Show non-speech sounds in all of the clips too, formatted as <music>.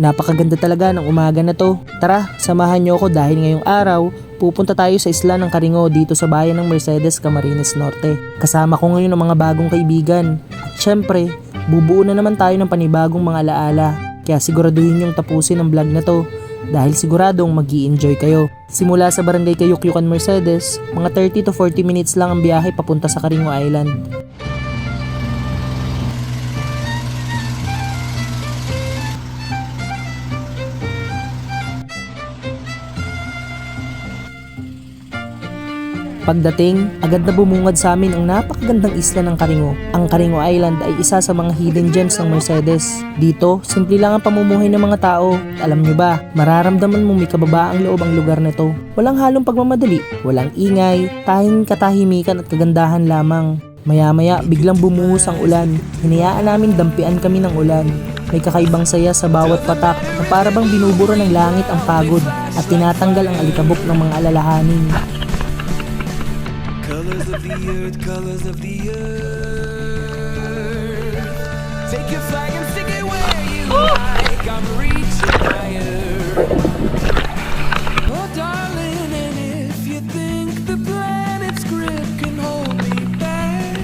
Napakaganda talaga ng umaga na to. Tara, samahan niyo ako dahil ngayong araw, pupunta tayo sa isla ng Karingo dito sa bayan ng Mercedes, Camarines Norte. Kasama ko ngayon ang mga bagong kaibigan. At syempre, bubuo na naman tayo ng panibagong mga alaala. Kaya siguraduhin yung tapusin ang vlog na to dahil siguradong mag enjoy kayo. Simula sa barangay Kayukyukan Mercedes, mga 30 to 40 minutes lang ang biyahe papunta sa Karingo Island. Pagdating, agad na bumungad sa amin ang napakagandang isla ng Karingo. Ang Karingo Island ay isa sa mga hidden gems ng Mercedes. Dito, simple lang ang pamumuhay ng mga tao. Alam nyo ba, mararamdaman mong may kababaang loob ang lugar na to. Walang halong pagmamadali, walang ingay, tanging katahimikan at kagandahan lamang. Maya-maya, biglang bumuhos ang ulan. Hinayaan namin dampian kami ng ulan. May kakaibang saya sa bawat patak na para bang binubura ng langit ang pagod at tinatanggal ang alikabok ng mga alalahanin. Colors of the earth, colors of the earth. Take your flag and stick it where you like. I'm reaching higher. Oh, darling, and if you think the planet's grip can hold me back.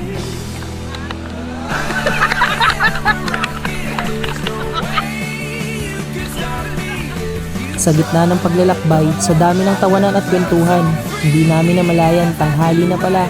<laughs> Sa gitna ng paglalakbay, sa dami ng tawanan at kwentuhan, hindi namin namalayan tanghali na pala.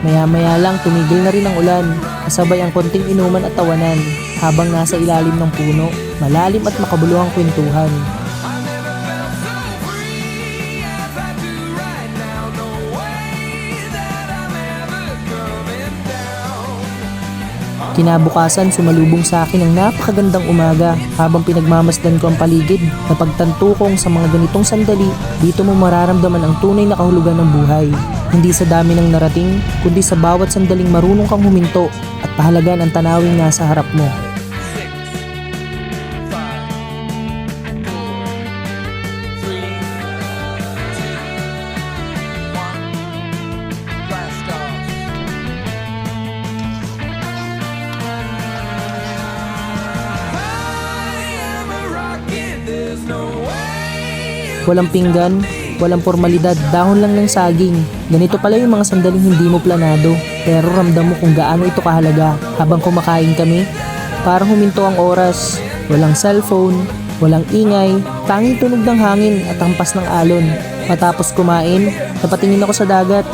Maya-maya lang tumigil na rin ang ulan, kasabay ang konting inuman at tawanan, habang nasa ilalim ng puno, malalim at makabuluhang kwentuhan. Kinabukasan sumalubong sa akin ang napakagandang umaga habang pinagmamasdan ko ang paligid. Napagtanto kong sa mga ganitong sandali, dito mo mararamdaman ang tunay na kahulugan ng buhay. Hindi sa dami ng narating, kundi sa bawat sandaling marunong kang huminto at pahalagan ang tanawing nasa harap mo. Walang pinggan, walang formalidad, dahon lang ng saging. Ganito pala yung mga sandaling hindi mo planado, pero ramdam mo kung gaano ito kahalaga. Habang kumakain kami, parang huminto ang oras. Walang cellphone, walang ingay, tanging tunog ng hangin at hampas ng alon. Matapos kumain, napatingin ako sa dagat.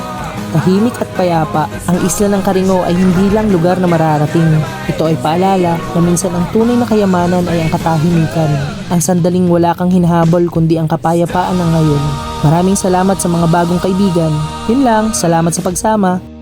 Tahimik at payapa, ang isla ng Karingo ay hindi lang lugar na mararating. Ito ay paalala na minsan ang tunay na kayamanan ay ang katahimikan. Ang sandaling wala kang hinahabol kundi ang kapayapaan ng ngayon. Maraming salamat sa mga bagong kaibigan. Yun lang, salamat sa pagsama.